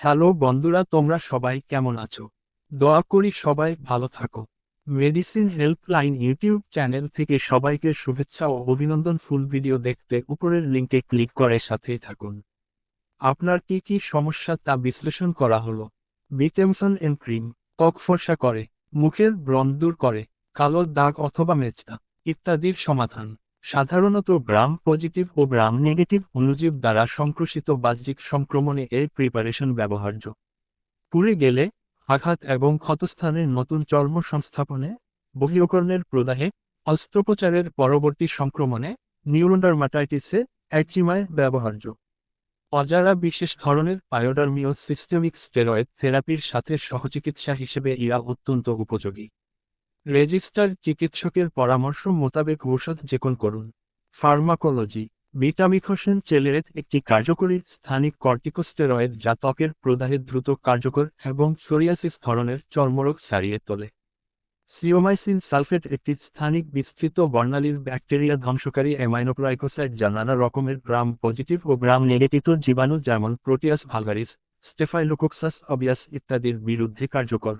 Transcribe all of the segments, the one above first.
Hello বন্ধুরা, তোমরা সবাই কেমন আছো? দোয়া করি সবাই ভালো থাকো। মেডিসিন হেল্পলাইন ইউটিউব চ্যানেল থেকে সবাইকে শুভেচ্ছা ও অভিনন্দন। ফুল ভিডিও দেখতে উপরের লিঙ্কে ক্লিক করে সাথেই থাকুন। আপনার কি কি সমস্যা তা বিশ্লেষণ করা হলো? বিটেমসন এন ক্রিম ত্বক ফর্সা করে, মুখের ব্রণ দূর করে, কালো দাগ অথবা মেচটা ইত্যাদির সমাধান। সাধারণত গ্রাম পজিটিভ ও গ্রাম নেগেটিভ অণুজীব দ্বারা সংক্রমিত বাহ্যিক সংক্রমণে এর প্রিপারেশন ব্যবহার্য। পুড়ে গেলে, আঘাত এবং ক্ষতস্থানের নতুন চর্ম সংস্থাপনে বহিরকরণের প্রদাহে, অস্ত্রোপচারের পরবর্তী সংক্রমণে নিউরোডার্মাটাইটিসে একজিমায় ব্যবহার্য। অজারা বিশেষ ধরনের পায়োডার্মিও সিস্টেমিক স্টেরয়েড থেরাপির সাথে সহচিকিৎসা হিসেবে ইয়া অত্যন্ত উপযোগী। রেজিস্টার চিকিৎসকের পরামর্শ মোতাবেক ঔষধ যেকোন করুন। ফার্মাকোলজি বিটামিখোসেন চেলেরেট একটি কার্যকরী স্থানিক কর্টিকোস্টেরয়েড যা ত্বকের প্রদাহে দ্রুত কার্যকর এবং সোরিয়াসিস ধরনের চর্মরোগ সারিয়ে তোলে। সিওমাইসিন সালফেট একটি স্থানিক বিস্তৃত বর্ণালীর ব্যাকটেরিয়া ধ্বংসকারী অ্যামাইনোপ্লাইকোসাইড যা নানা রকমের গ্রাম পজিটিভ ও গ্রাম নেগেটিভ জীবাণু যেমন প্রোটিয়াস ভালগারিস স্টেফাইলোকোক্সাস অবিয়াস ইত্যাদির বিরুদ্ধে কার্যকর।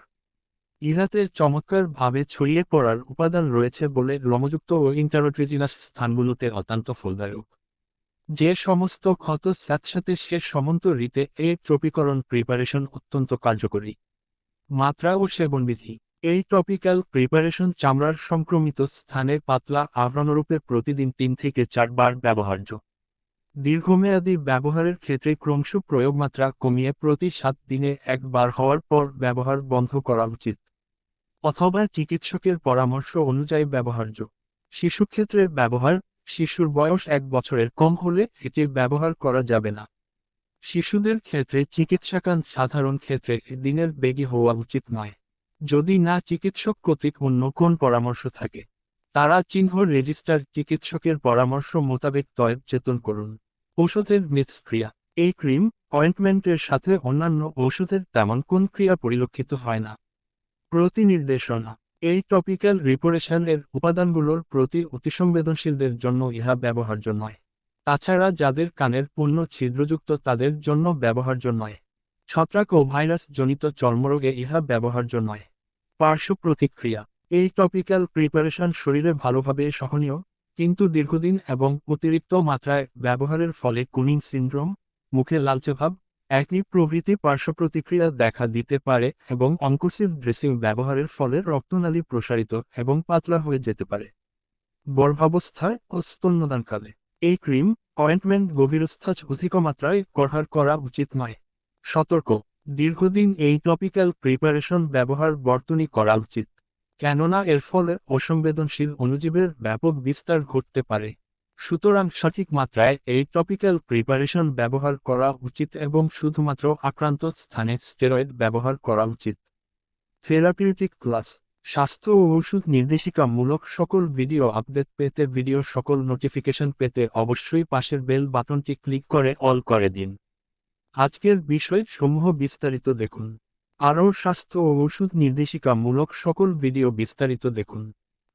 ইহাতে চমৎকারভাবে ছড়িয়ে পড়ার উপাদান রয়েছে বলে রমযুক্ত ও ইন্টারোট্রিজিনাস স্থানগুলোতে অত্যন্ত ফলদায়ক। যে সমস্ত ক্ষত স্যাঁতসাথে সে সমন্ত রীতে এ ট্রপিকরণ প্রিপারেশন অত্যন্ত কার্যকরী। মাত্রা ও সেবনবিধি। এই টপিক্যাল প্রিপারেশন চামড়ার সংক্রমিত স্থানে পাতলা আবরণরূপে প্রতিদিন তিন থেকে চারবার ব্যবহার্য। দীর্ঘমেয়াদী ব্যবহারের ক্ষেত্রে ক্রমশ প্রয়োগমাত্রা কমিয়ে প্রতি সাত দিনে একবার হওয়ার পর ব্যবহার বন্ধ করা উচিত। অথবা চিকিৎসকের পরামর্শ অনুযায়ী ব্যবহার্য। শিশুক্ষেত্রে ব্যবহার, শিশুর বয়স এক বছরের কম হলে এটি ব্যবহার করা যাবে না। শিশুদের ক্ষেত্রে চিকিৎসাকান সাধারণ ক্ষেত্রে দিনের বেগী হওয়া উচিত নয়। যদি না চিকিৎসক কর্তৃক অন্য কোন পরামর্শ থাকে, তারা চিহ্ন রেজিস্টার চিকিৎসকের পরামর্শ মোতাবেক তয় চেতন করুন। ঔষধের মিথস্ক্রিয়া এই ক্রিম, অয়েন্টমেন্টের সাথে অন্যান্য ঔষধের তেমন কোন ক্রিয়া পরিলক্ষিত হয় না। প্রতিনির্দেশনা। এই টপিক্যাল রিপোরেশন এর উপাদানগুলোর প্রতি অতিসংবেদনশীলদের জন্য ইহা ব্যবহার্য নয় তাছাড়া যাদের কানের পূর্ণ ছিদ্রযুক্ত, তাদের জন্য ব্যবহার্য নয় ছত্রাক ও ভাইরাস জনিত চর্মরোগে ইহা ব্যবহার্য নয় পার্শ্ব প্রতিক্রিয়া। এই টপিক্যাল প্রিপারেশন শরীরে ভালোভাবে সহনীয়, কিন্তু দীর্ঘদিন এবং অতিরিক্ত মাত্রায় ব্যবহারের ফলে কুনিং সিন্ড্রোম, মুখে লালচে ভাব একই প্রভৃতি পার্শ্ব প্রতিক্রিয়া দেখা দিতে পারে এবং অঙ্কুসিভ ড্রেসিং ব্যবহারের ফলে রক্তনালী প্রসারিত এবং পাতলা হয়ে যেতে পারে। গর্ভাবস্থায় ও স্তন্যদানকালে এই ক্রিম অয়েন্টমেন্ট গভীরস্থ অধিক মাত্রায় ব্যবহার করা উচিত নয়। সতর্ক। দীর্ঘদিন এই টপিক্যাল প্রিপারেশন ব্যবহার বর্তনী করা উচিত। কেননা এর ফলে অসংবেদনশীল অণুজীবের ব্যাপক বিস্তার ঘটতে পারে। সুতরাং সঠিক মাত্রায় এই টপিক্যাল প্রিপারেশন ব্যবহার করা উচিত এবং শুধুমাত্র আক্রান্ত স্থানে স্টেরয়েড ব্যবহার করা উচিত। থেরাপিউটিক ক্লাস স্বাস্থ্য ও ওষুধ নির্দেশিকামূলক সকল ভিডিও আপডেট পেতে ভিডিও সকল নোটিফিকেশন পেতে অবশ্যই পাশের বেল বাটনটি ক্লিক করে অল করে দিন। আজকের বিষয় সমূহ বিস্তারিত দেখুন। আরও স্বাস্থ্য ও ওষুধ নির্দেশিকামূলক সকল ভিডিও বিস্তারিত দেখুন।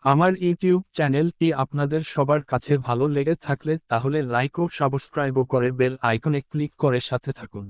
আমার ইউটিউব চ্যানেলটি আপনাদের সবার কাছে ভালো লেগে থাকলে তাহলে লাইক ও সাবস্ক্রাইবও করে বেল আইকনে ক্লিক করে সাথে থাকুন।